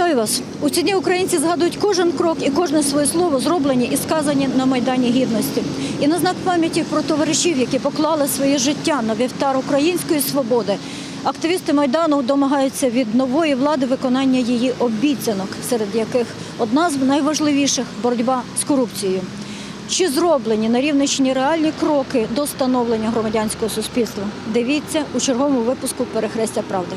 Вітаю вас! У ці дні українці згадують кожен крок і кожне своє слово, зроблені і сказані на Майдані Гідності. І на знак пам'яті про товаришів, які поклали своє життя на вівтар української свободи. Активісти Майдану домагаються від нової влади виконання її обіцянок, серед яких одна з найважливіших боротьба з корупцією. Чи зроблені на Рівненщині реальні кроки до становлення громадянського суспільства? Дивіться у черговому випуску Перехрестя правди.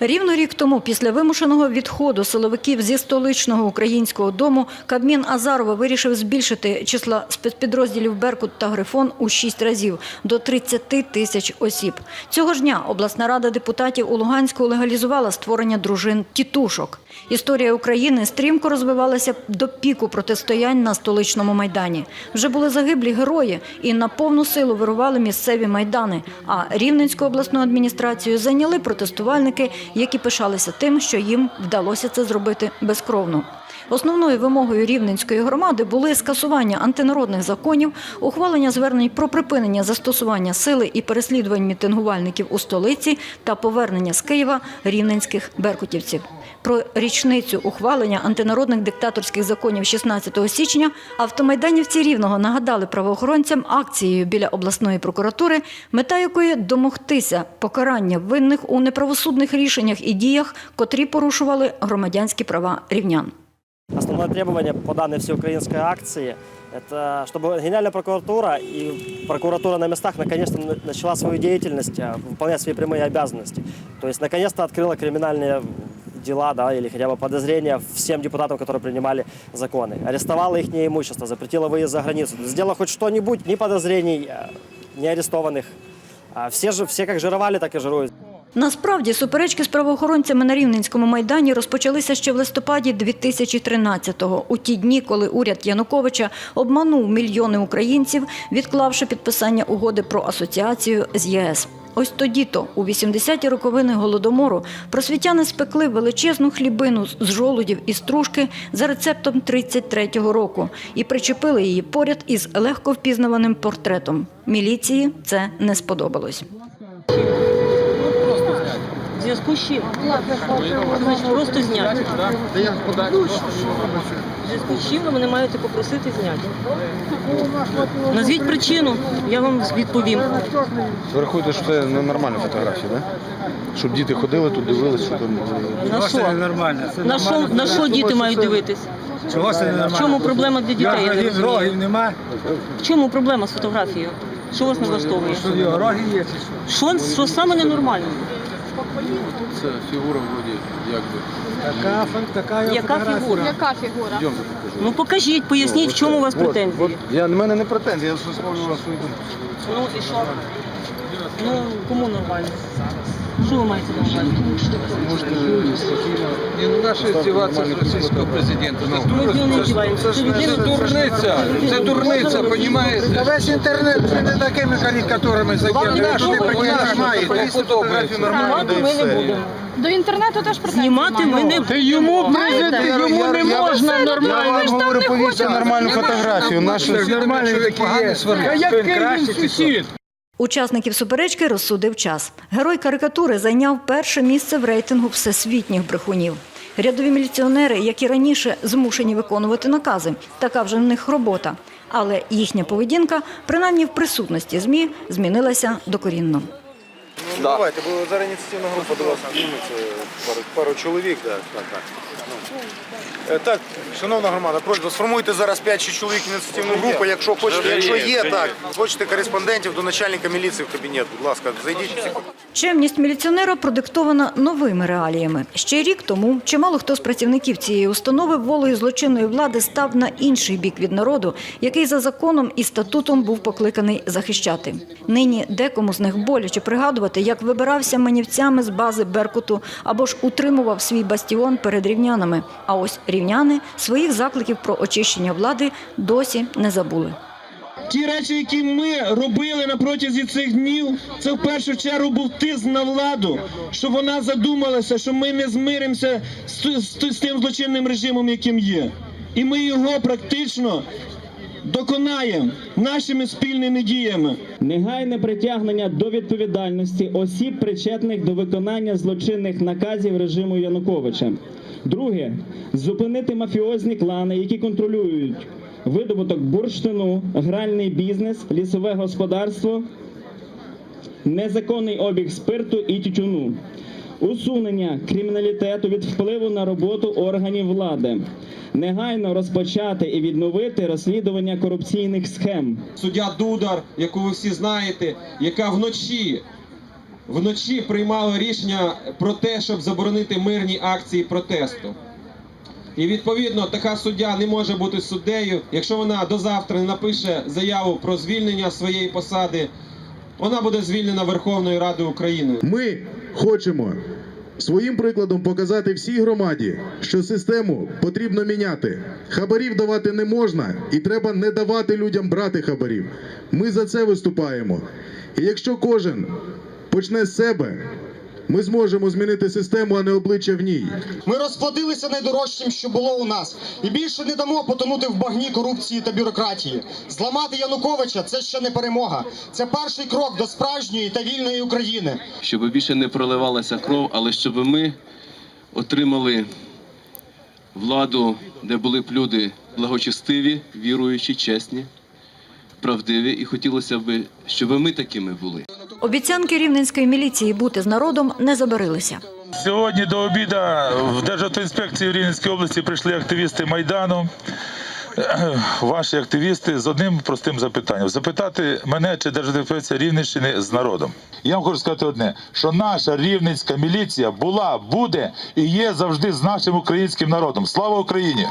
Рівно рік тому, після вимушеного відходу силовиків зі столичного українського дому, Кабмін Азарова вирішив збільшити числа спецпідрозділів Беркут та Грифон у шість разів до 30 тисяч осіб. Цього ж дня обласна рада депутатів у Луганську легалізувала створення дружин тітушок. Історія України стрімко розвивалася до піку протистоянь на столичному майдані. Вже були загиблі герої і на повну силу вирували місцеві майдани. А Рівненську обласну адміністрацію зайняли протестувальники, які пишалися тим, що їм вдалося це зробити безкровно. Основною вимогою рівненської громади були скасування антинародних законів, ухвалення звернень про припинення застосування сили і переслідувань мітингувальників у столиці та повернення з Києва рівненських беркутівців. Про річницю ухвалення антинародних диктаторських законів 16 січня автомайданівці Рівного нагадали правоохоронцям акцією біля обласної прокуратури, мета якої домогтися покарання винних у неправосудних рішеннях і діях, котрі порушували громадянські права рівнян. Основное требование по данной всеукраинской акции – это чтобы Генеральная прокуратура и прокуратура на местах наконец-то на- начала свою деятельность, а, выполнять свои прямые обязанности. То есть наконец-то открыла криминальные дела да, или хотя бы подозрения всем депутатам, которые принимали законы. Арестовала их имущество, запретила выезд за границу. Сделала хоть что-нибудь, ни подозрений, а, ни арестованных. А Все, же, все как жировали, так и жируют. Насправді суперечки з правоохоронцями на Рівненському майдані розпочалися ще в листопаді 2013-го, у ті дні, коли уряд Януковича обманув мільйони українців, відклавши підписання угоди про асоціацію з ЄС. Ось тоді-то, у 80-ті роковини голодомору, просвітяни спекли величезну хлібину з жолудів і стружки за рецептом 33-го року і причепили її поряд із легко впізнаваним портретом. Міліції це не сподобалось. Зв'язку з чим? Значить, просто зняти. В зв'язку з чим ви мене маєте попросити зняти? Назвіть причину, я вам відповім. Ви рахуєте, що це ненормальна фотографія, да? Щоб діти ходили тут, дивились, що там. е, На Це що? ненормально. Це На що, нормально. на що діти мають дивитись? Чого це ненормально? В чому проблема для дітей, я не Рогів, розумію. рогів нема. В чому проблема з фотографією? Що вас не влаштовує? Що роги є чи що? Що, що саме ненормально? Це фігура вроді, як би. Така, така його Яка фотографія. фігура? Яка фігура? Йдемо покажу. Ну покажіть, поясніть, в чому у вас От, претензії. от. Я, в мене не претензії, я висловлюю вас свою думку. Ну і що? Ну, кому нормально? Ви маєте на увазі? Можете спокійно. Не ну наша здіватися з російського президента. Це, Ми з нього не здіваємося. Це це дурниця, це дурниця, Та понімаєте? весь інтернет вже не такими карикатурами. Наш, наш, кому подобається. Знімати ми не будемо. До інтернету теж претензій Знімати ми не Ти йому Знаєте, йому не можна нормально. Я вам говорю, повісьте нормальну фотографію. Ж нормально, які є. А який він сусід? Учасників суперечки розсудив час. Герой карикатури зайняв перше місце в рейтингу всесвітніх брехунів. Рядові міліціонери, які раніше змушені виконувати накази, така вже в них робота. Але їхня поведінка, принаймні в присутності ЗМІ, змінилася докорінно. Ну, давайте, бо зараз ініціативна група до вас зніметься, пару, пару чоловік, да, так, так. Ну, так, шановна громада, просьба, сформуйте зараз 5 чоловік ініціативну групу, якщо хочете, якщо є, так, хочете кореспондентів до начальника міліції в кабінет, будь ласка, зайдіть. Чемність міліціонера продиктована новими реаліями. Ще рік тому чимало хто з працівників цієї установи волею злочинної влади став на інший бік від народу, який за законом і статутом був покликаний захищати. Нині декому з них боляче пригадувати, як вибирався манівцями з бази Беркуту або ж утримував свій бастіон перед рівнянами. А ось рівняни своїх закликів про очищення влади досі не забули. Ті речі, які ми робили на протязі цих днів, це в першу чергу був тиск на владу, щоб вона задумалася, що ми не змиримося з, з, з тим злочинним режимом, яким є. І ми його практично доконаємо нашими спільними діями. Негайне притягнення до відповідальності осіб, причетних до виконання злочинних наказів режиму Януковича. Друге зупинити мафіозні клани, які контролюють видобуток бурштину, гральний бізнес, лісове господарство, незаконний обіг спирту і тютюну. Усунення криміналітету від впливу на роботу органів влади, негайно розпочати і відновити розслідування корупційних схем. суддя Дудар, яку ви всі знаєте, яка вночі, вночі приймала рішення про те, щоб заборонити мирні акції протесту. І відповідно така суддя не може бути суддею, якщо вона до завтра не напише заяву про звільнення своєї посади. Вона буде звільнена Верховною Радою України. Ми хочемо своїм прикладом показати всій громаді, що систему потрібно міняти. Хабарів давати не можна, і треба не давати людям брати хабарів. Ми за це виступаємо. І якщо кожен почне з себе, ми зможемо змінити систему, а не обличчя в ній. Ми розплатилися найдорожчим, що було у нас, і більше не дамо потонути в багні корупції та бюрократії. Зламати Януковича це ще не перемога. Це перший крок до справжньої та вільної України. щоб більше не проливалася кров, але щоб ми отримали владу, де були б люди благочестиві, віруючі, чесні, правдиві, і хотілося б, щоб ми такими були. Обіцянки рівненської міліції бути з народом не забарилися. Сьогодні до обіда в Державтоінспекції в Рівненській області прийшли активісти Майдану. Ваші активісти з одним простим запитанням: запитати мене, чи Державтоінспекція Рівненщини з народом. Я вам хочу сказати одне: що наша рівненська міліція була, буде і є завжди з нашим українським народом. Слава Україні!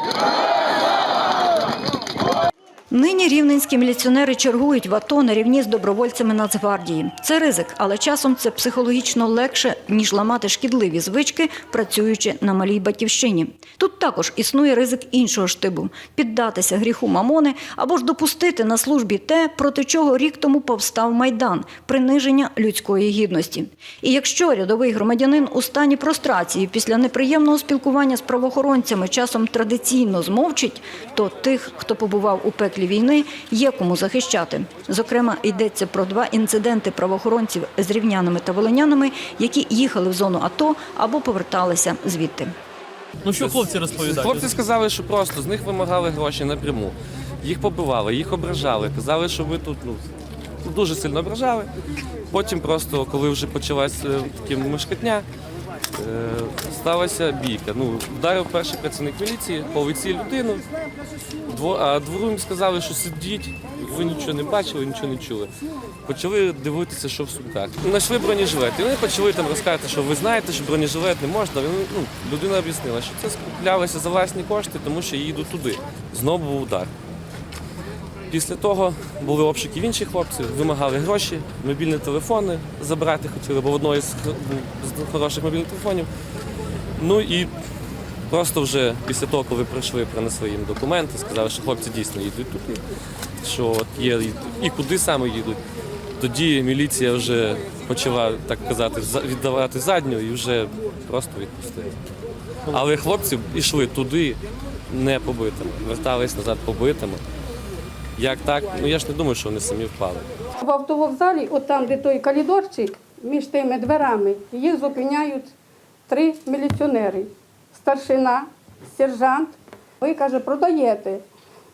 Нині рівненські міліціонери чергують в АТО на рівні з добровольцями Нацгвардії. Це ризик, але часом це психологічно легше, ніж ламати шкідливі звички, працюючи на малій батьківщині. Тут також існує ризик іншого штибу – піддатися гріху мамони або ж допустити на службі те, проти чого рік тому повстав Майдан – приниження людської гідності. І якщо рядовий громадянин у стані прострації після неприємного спілкування з правоохоронцями часом традиційно змовчить, то тих, хто побував у пеклі війни, є кому захищати. Зокрема, йдеться про два інциденти правоохоронців з рівнянами та волинянами, які їхали в зону АТО або поверталися звідти. Ну що хлопці розповідають? Хлопці сказали, що просто з них вимагали гроші напряму. Їх побивали, їх ображали, казали, що ви тут ну, дуже сильно ображали. Потім просто, коли вже почалась е, такі мишкотня, е, сталася бійка. Ну, вдарив перший працівник міліції по лиці людину, а двору сказали, що сидіть, ви нічого не бачили, нічого не чули. Почали дивитися, що в сумках. Знайшли бронежилет. І вони почали там розказувати, що ви знаєте, що бронежилет не можна. Ну, людина об'яснила, що це скуплялося за власні кошти, тому що їдуть туди. Знову був удар. Після того були обшуки в інших хлопців, вимагали гроші, мобільні телефони забрати хотіли, бо в одного з хороших мобільних телефонів. Ну і просто вже після того, коли прийшли, принесли їм документи, сказали, що хлопці дійсно їдуть туди, що от є і куди саме їдуть. Тоді міліція вже почала, так казати, віддавати задню і вже просто відпустили. Але хлопці йшли туди не побитими, вертались назад побитими. Як так? Ну я ж не думаю, що вони самі впали. В автовокзалі, от там, де той коридорчик, між тими дверами, їх зупиняють три міліціонери. Старшина, сержант. Ви, каже, продаєте.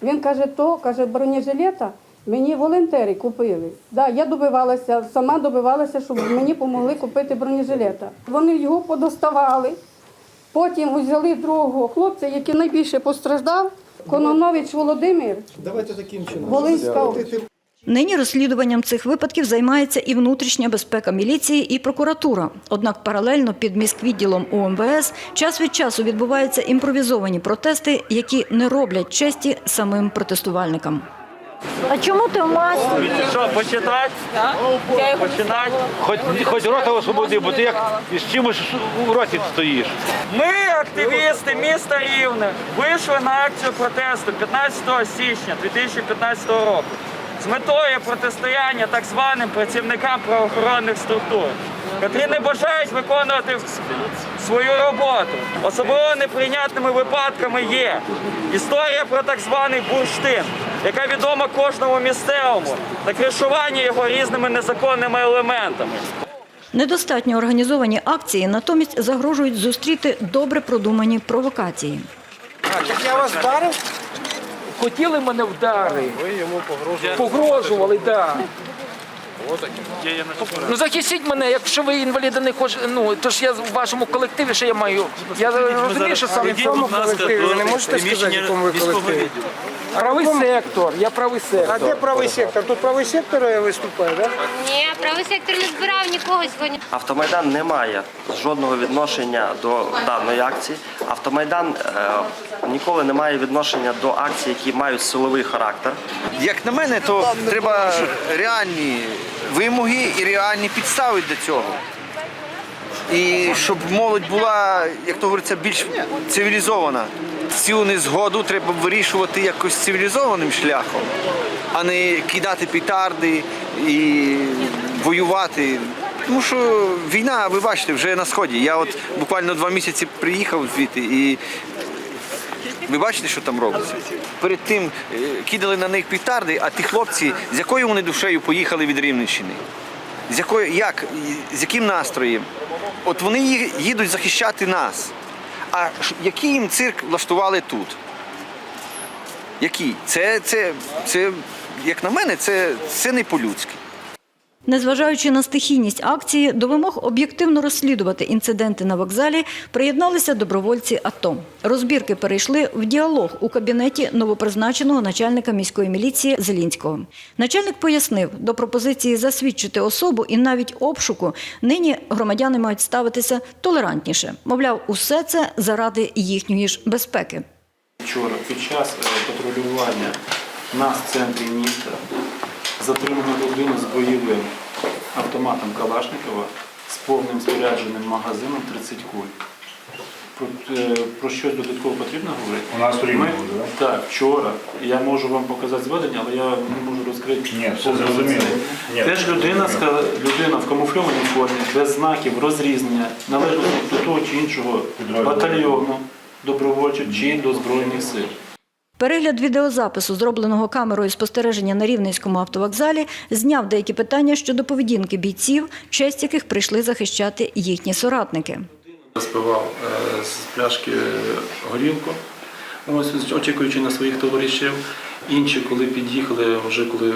Він каже, то, каже, бронежилета мені волонтери купили. Да, я добивалася, сама добивалася, щоб мені допомогли купити бронежилета. Вони його подоставали. Потім взяли другого хлопця, який найбільше постраждав, Кононович Володимир. Давайте таким чином. Волинська область. Нині розслідуванням цих випадків займається і внутрішня безпека міліції, і прокуратура. Однак паралельно під міськвідділом УМВС час від часу відбуваються імпровізовані протести, які не роблять честі самим протестувальникам. А чому ти в масці? Що, почитати? Починати? Хоч, хоч рота освободи, бо ти як з чимось у роті стоїш. Ми, активісти міста Рівне, вийшли на акцію протесту 15 січня 2015 року з метою протистояння так званим працівникам правоохоронних структур, котрі не бажають виконувати свою роботу. Особливо неприйнятними випадками є історія про так званий бурштин. яка відома кожному місцевому, та кришування його різними незаконними елементами. Недостатньо організовані акції натомість загрожують зустріти добре продумані провокації. Я вас вдарив? Хотіли мене вдарити. Ви йому погрожували? Погрожували, так. Ну захистіть мене, якщо ви інваліди не хочете, ну то ж я в вашому колективі, що я маю. Я розумію, що саме в цьому колективі. Ви не можете сказати, в якому ви колективі? Правий сектор, я правий сектор. А де правий сектор? Тут правий сектор виступає, так? Ні, правий сектор не збирав нікого сьогодні. Автомайдан не має жодного відношення до даної акції. Автомайдан е, ніколи не має відношення до акцій, які мають силовий характер. Як на мене, то треба реальні вимоги і реальні підстави для цього. І щоб молодь була, як то говориться, більш цивілізована. Цю незгоду треба вирішувати якось цивілізованим шляхом, а не кидати петарди і воювати. Тому що війна, ви бачите, вже на сході. Я от буквально два місяці приїхав звідти і ви бачите, що там робиться? Перед тим е, кидали на них петарди, а ті хлопці, з якою вони душею поїхали від Рівненщини? З якою, як, з яким настроєм? От вони їдуть захищати нас. А який їм цирк влаштували тут? Який? Це, це, це як на мене, це, це не по-людськи. Незважаючи на стихійність акції, до вимог об'єктивно розслідувати інциденти на вокзалі приєдналися добровольці АТО. Розбірки перейшли в діалог у кабінеті новопризначеного начальника міської міліції Зелінського. Начальник пояснив, до пропозиції засвідчити особу і навіть обшуку нині громадяни мають ставитися толерантніше. Мовляв, усе це заради їхньої ж безпеки. Вчора під час е, патрулювання нас в центрі міста затримано людину з бойовим автоматом Калашникова з повним спорядженим магазином 30 куль. Про, е, про щось додатково потрібно говорити? У нас в Рівному, Ми- Так, вчора. Я можу вам показати зведення, але я не можу розкрити. Ні, все зрозуміло. Ні, Теж людина, людина в камуфльованій формі, без знаків, розрізнення, належить до того чи іншого батальйону добровольчого чи до Збройних сил. Перегляд відеозапису, зробленого камерою спостереження на Рівненському автовокзалі, зняв деякі питання щодо поведінки бійців, честь яких прийшли захищати їхні соратники. Спивав е, з пляшки горілку, очікуючи на своїх товаришів. Інші, коли під'їхали, вже коли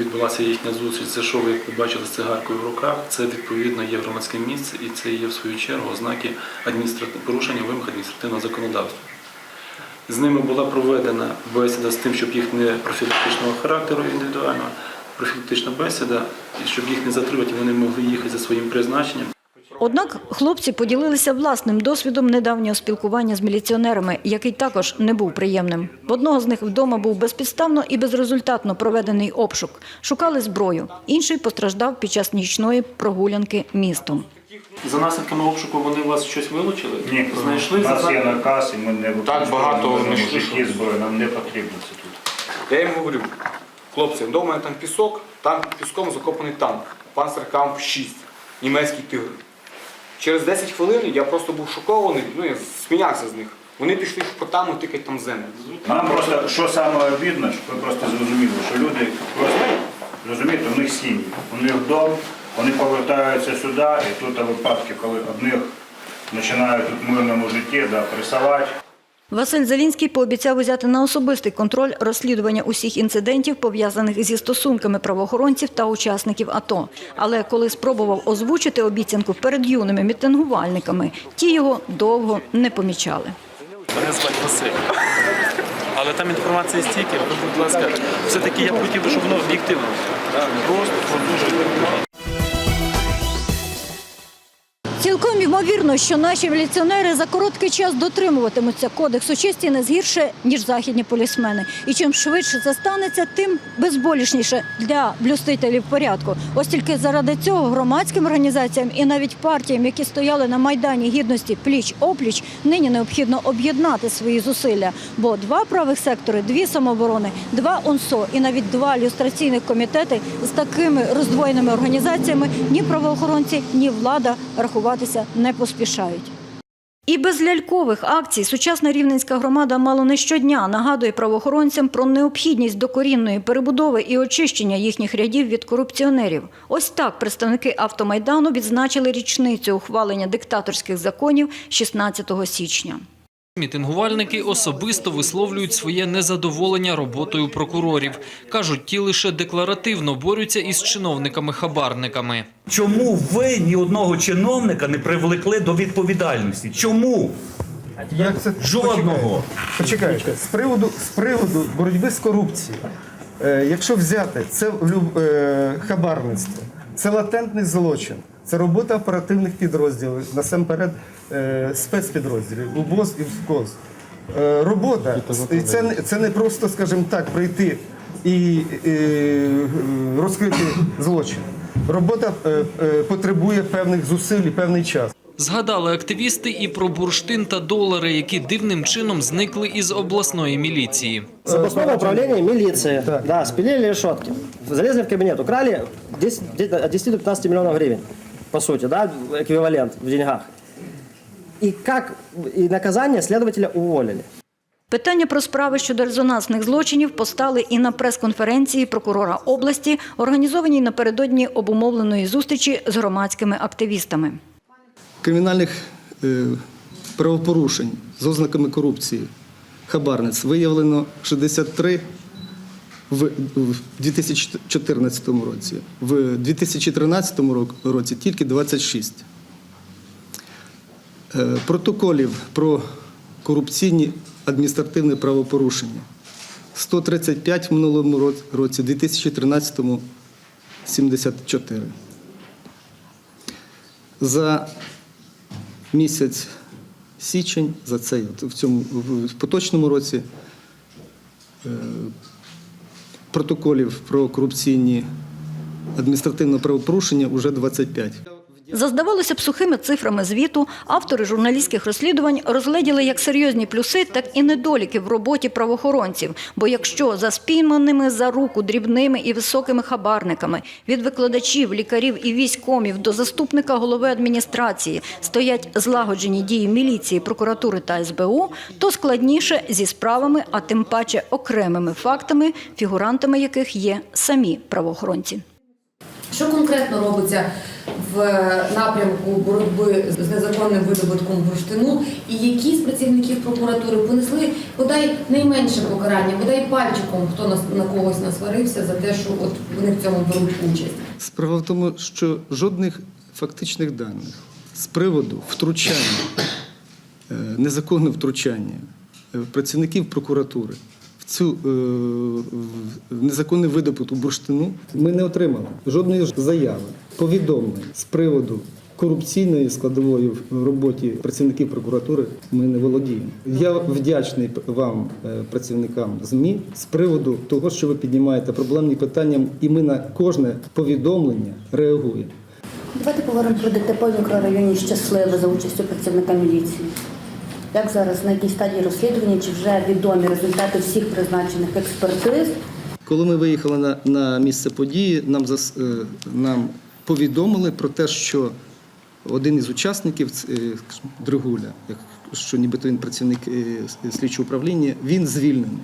відбулася їхня зустріч, зайшов, як ви бачили, з цигаркою в руках. Це відповідно є громадське місце, і це є в свою чергу ознаки адміністратив... порушення вимог адміністративного законодавства. З ними була проведена бесіда з тим, щоб їх не профілактичного характеру індивідуального, профілактична бесіда, щоб їх не затримати, вони могли їхати за своїм призначенням. Однак хлопці поділилися власним досвідом недавнього спілкування з міліціонерами, який також не був приємним. В одного з них вдома був безпідставно і безрезультатно проведений обшук. Шукали зброю. Інший постраждав під час нічної прогулянки містом. За наслідками обшуку вони у вас щось вилучили? Ні, знайшли у нас є наказ, і ми не Так багато мужики зброї, нам не потрібно це тут. Я їм говорю, хлопці, вдома мене там пісок, там під піском закопаний танк, Панцеркамп 6, німецький тигр. Через 10 хвилин я просто був шокований, ну я сміявся з них. Вони пішли по там і тикать там землю. Нам просто, що саме обідно, щоб ви просто зрозуміли, що люди просто, розумієте, у них сім'ї, у них дом, вони повертаються сюди, і тут випадки, коли одних починають тут в мирному житті да, пресувати. Василь Залінський пообіцяв взяти на особистий контроль розслідування усіх інцидентів, пов'язаних зі стосунками правоохоронців та учасників АТО. Але коли спробував озвучити обіцянку перед юними мітингувальниками, ті його довго не помічали. Мене звати Василь. Але там інформації стільки, будь ласка, все-таки я б хотів, би, щоб воно об'єктивно. Просто ймовірно, що наші міліціонери за короткий час дотримуватимуться кодексу честі не згірше, ніж західні полісмени. І чим швидше це станеться, тим безболішніше для блюстителів порядку. Ось тільки заради цього громадським організаціям і навіть партіям, які стояли на майдані гідності пліч опліч, нині необхідно об'єднати свої зусилля. Бо два правих сектори, дві самооборони, два ОНСО і навіть два люстраційних комітети з такими роздвоєними організаціями ні правоохоронці, ні влада рахуватися не поспішають. І без лялькових акцій сучасна рівненська громада мало не щодня нагадує правоохоронцям про необхідність докорінної перебудови і очищення їхніх рядів від корупціонерів. Ось так представники автомайдану відзначили річницю ухвалення диктаторських законів 16 січня. Мітингувальники особисто висловлюють своє незадоволення роботою прокурорів. Кажуть, ті лише декларативно борються із чиновниками-хабарниками. Чому ви ні одного чиновника не привлекли до відповідальності? Чому? Як це Жодного. Почекайте, з приводу, з приводу боротьби з корупцією, е, якщо взяти це е, хабарництво, це латентний злочин, це робота оперативних підрозділів, насамперед е, спецпідрозділів, УБОЗ і ВКОЗ. Е, робота, і це, не- це не просто, скажімо так, прийти і е, розкрити злочин. Робота потребує певних зусиль і певний час. Згадали активісти і про бурштин та долари, які дивним чином зникли із обласної міліції. С областного управления милиции, да, спилили решетки. Залезли в кабинет, украли 10, где-то от 10 до 15 по сути, да, эквивалент в деньгах. И как, и наказание следователя уволили. Питання про справи щодо резонансних злочинів постали і на прес-конференції прокурора області, організованій напередодні обумовленої зустрічі з громадськими активістами. кримінальних е, правопорушень з ознаками корупції, хабарниць виявлено 63 в, в 2014 році. В 2013 році тільки 26. Е, протоколів про корупційні адміністративні правопорушення 135 в минулому році, в 2013 74. За місяць січень, за цей в цьому в поточному році е, протоколів про корупційні адміністративне правопорушення вже 25. За здавалося б сухими цифрами звіту, автори журналістських розслідувань розгледіли як серйозні плюси, так і недоліки в роботі правоохоронців. Бо якщо за спійманими за руку дрібними і високими хабарниками від викладачів, лікарів і військомів до заступника голови адміністрації стоять злагоджені дії міліції, прокуратури та СБУ, то складніше зі справами, а тим паче окремими фактами, фігурантами яких є самі правоохоронці. Що конкретно робиться в напрямку боротьби з незаконним видобутком бурштину, і які з працівників прокуратури понесли бодай найменше покарання, бодай пальчиком, хто на когось насварився за те, що от вони в цьому беруть участь. Справа в тому, що жодних фактичних даних з приводу втручання, е, незаконного втручання е, працівників прокуратури цю е, в незаконний видобуток бурштину ми не отримали жодної заяви, повідомлень з приводу. Корупційної складової в роботі працівників прокуратури ми не володіємо. Я вдячний вам, е, працівникам ЗМІ, з приводу того, що ви піднімаєте проблемні питання, і ми на кожне повідомлення реагуємо. Давайте поговоримо про ДТП в мікрорайоні Щасливе за участю працівника міліції. Як зараз на якій стадії розслідування, чи вже відомі результати всіх призначених експертиз? Коли ми виїхали на, на місце події, нам зас- е, нам повідомили про те, що один із учасників, е, Дригуля, що нібито він працівник е, слідчого управління, він звільнений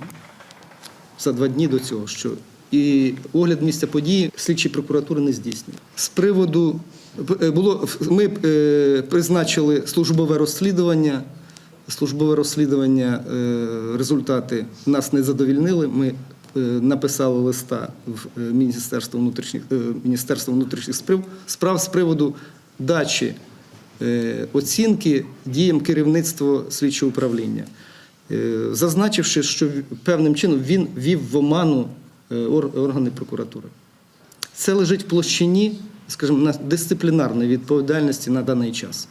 за два дні до цього. Що і огляд місця події слідчі прокуратури не здійснює. З приводу було ми призначили службове розслідування. Службове розслідування е, результати нас не задовільнили. Ми е, написали листа в е, Міністерство внутрішніх Міністерство внутрішніх справ з приводу дачі оцінки діям керівництва слідчого управління, зазначивши, що певним чином він вів в оману органи прокуратури. Це лежить в площині, скажімо, на дисциплінарної відповідальності на даний час.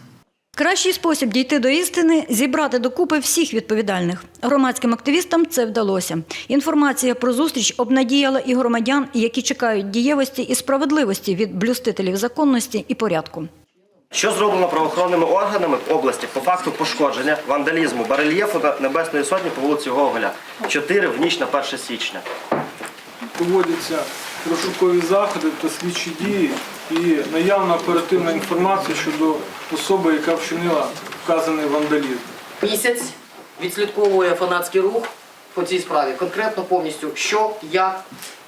Кращий спосіб дійти до істини зібрати докупи всіх відповідальних. Громадським активістам це вдалося. Інформація про зустріч обнадіяла і громадян, які чекають дієвості і справедливості від блюстителів законності і порядку. Що зроблено правоохоронними органами в області по факту пошкодження, вандалізму, барельєфу на Небесної Сотні по вулиці Гоголя? Чотири в ніч на 1 січня. Проводяться розшукові заходи та слідчі дії і наявна оперативна інформація щодо особи, яка вчинила вказаний вандалізм. Місяць відслідковує фанатський рух по цій справі. Конкретно повністю що, як,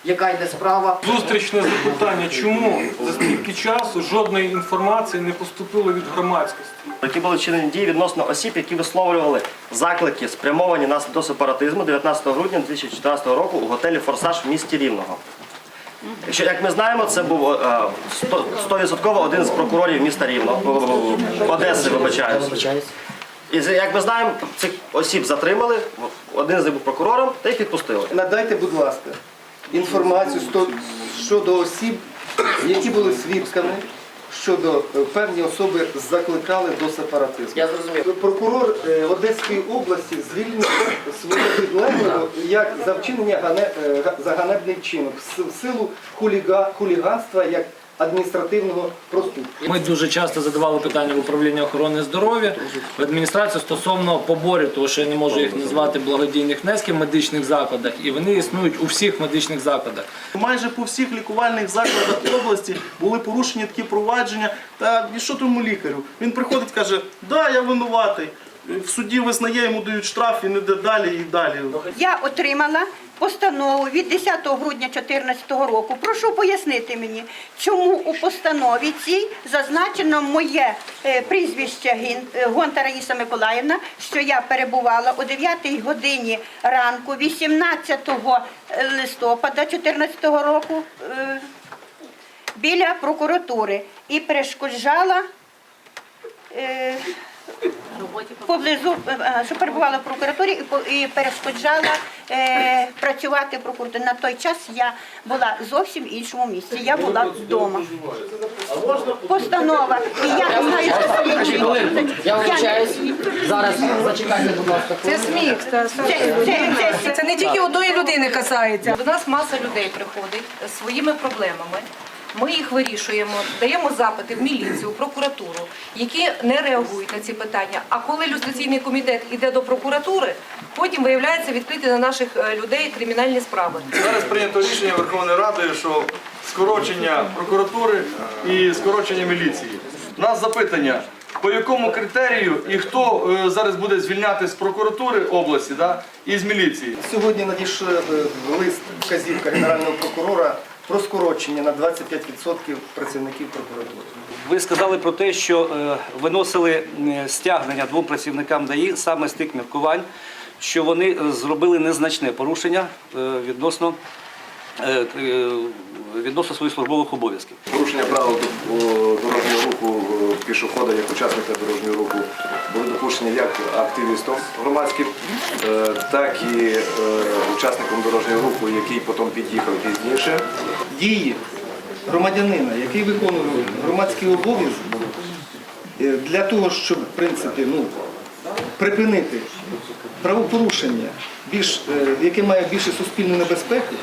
яка йде справа. Зустрічне запитання, чому за стільки часу жодної інформації не поступило від громадськості? Які були вчинені дії відносно осіб, які висловлювали заклики, спрямовані на до сепаратизму 19 грудня 2014 року у готелі Форсаж в місті Рівного. Якщо, як ми знаємо, це був стовідсотково 100% один з прокурорів міста Рівно, Одеси, вибачаюся. І як ми знаємо, цих осіб затримали, один з них був прокурором, та їх відпустили. Надайте, будь ласка, інформацію щодо осіб, які були свідками, щодо е, певні особи закликали до сепаратизму. Я зрозумів. Прокурор е, Одеської області звільнив свого підлеглого як за вчинення гане- е, за ганебний чинок в в силу хуліга, хуліганства як адміністративного проступку. Ми дуже часто задавали питання в управління охорони здоров'я в адміністрацію стосовно поборів, тому що я не можу їх назвати благодійних внесків в медичних закладах, і вони існують у всіх медичних закладах. Майже по всіх лікувальних закладах області були порушені такі провадження. Та і що тому лікарю? Він приходить, каже, да, я винуватий. В суді визнає, йому дають штраф і не йде далі і далі. Я отримала постанову від 10 грудня 2014 року. Прошу пояснити мені, чому у постанові цій зазначено моє е, прізвище е, Гонта Раїса Миколаївна, що я перебувала о 9 годині ранку 18 листопада 2014 року е, біля прокуратури і перешкоджала. Поблизу, е, е, що перебувала в прокуратурі і перешкоджала е, працювати в прокуратурі. На той час я була зовсім в іншому місці. Я була вдома. Постанова. І я не знаю, хвилинку. Я вибачаюсь. Зараз зачекайте, будь ласка. Це сміх, це, це- це- це не тільки одної людини касається. До нас маса людей приходить з своїми проблемами. Ми їх вирішуємо, даємо запити в міліцію, в прокуратуру, які не реагують на ці питання. А коли люстраційний комітет іде до прокуратури, потім виявляється відкриті на наших е, людей кримінальні справи. Зараз прийнято рішення Верховної Ради, що скорочення прокуратури і скорочення міліції. У нас запитання, по якому критерію і хто е, зараз буде звільняти з прокуратури області да, і з міліції? Сьогодні надійшов е, лист вказівка Генерального прокурора про скорочення на 25% працівників прокуратури. Ви сказали про те, що е, виносили е, стягнення двом працівникам ДАІ саме з тих міркувань, що вони е, зробили незначне порушення відносно, відносно своїх службових обов'язків. Порушення правил дорожнього руху е, пішохода як учасника дорожнього руху були допущені як активістом громадським, е, так і е, учасником дорожнього руху, який потім під'їхав пізніше. Дії громадянина, який виконує громадський обов'язок, е, для того, щоб в принципі ну, припинити правопорушення, більш, е, яке має більше суспільну небезпеку,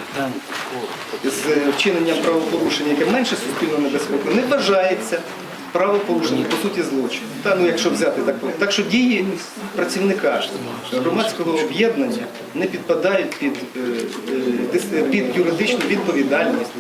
з вчиненням правопорушення, яке менше суспільну небезпеку, не вважається правопорушенням, по суті, злочин. Та, ну, якщо взяти так, так що дії працівника громадського об'єднання не підпадають під, е, е, під юридичну відповідальність.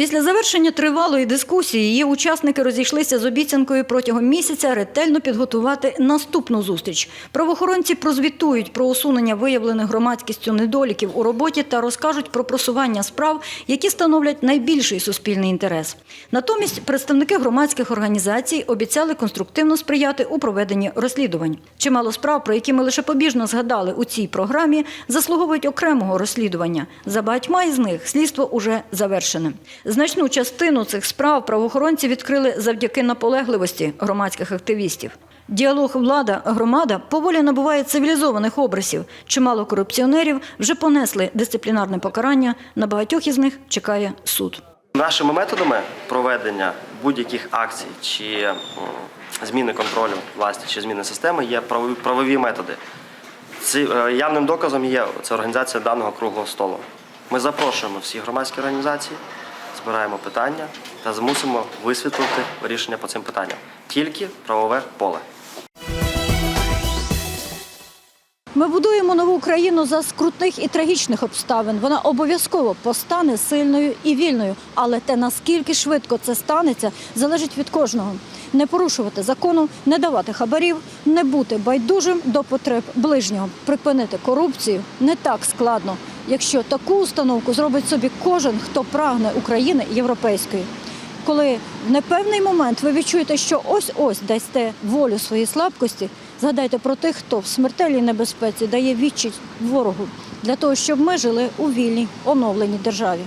Після завершення тривалої дискусії її учасники розійшлися з обіцянкою протягом місяця ретельно підготувати наступну зустріч. Правоохоронці прозвітують про усунення виявлених громадськістю недоліків у роботі та розкажуть про просування справ, які становлять найбільший суспільний інтерес. Натомість представники громадських організацій обіцяли конструктивно сприяти у проведенні розслідувань. Чимало справ, про які ми лише побіжно згадали у цій програмі, заслуговують окремого розслідування. За багатьма із них слідство уже завершене. Значну частину цих справ правоохоронці відкрили завдяки наполегливості громадських активістів. Діалог влада-громада поволі набуває цивілізованих образів. Чимало корупціонерів вже понесли дисциплінарне покарання. На багатьох із них чекає суд. Нашими методами проведення будь-яких акцій чи зміни контролю власті чи зміни системи є правові, правові методи. Ці, е, явним доказом є це організація даного круглого столу. Ми запрошуємо всі громадські організації, збираємо питання та змусимо висвітлити рішення по цим питанням. Тільки правове поле. Ми будуємо нову Україну за скрутних і трагічних обставин. Вона обов'язково постане сильною і вільною. Але те, наскільки швидко це станеться, залежить від кожного. Не порушувати закону, не давати хабарів, не бути байдужим до потреб ближнього, припинити корупцію не так складно, якщо таку установку зробить собі кожен, хто прагне України європейської. Коли в непевний момент ви відчуєте, що ось-ось дасте волю своїй слабкості, згадайте про тих, хто в смертельній небезпеці дає відчить ворогу для того, щоб ми жили у вільній, оновленій державі.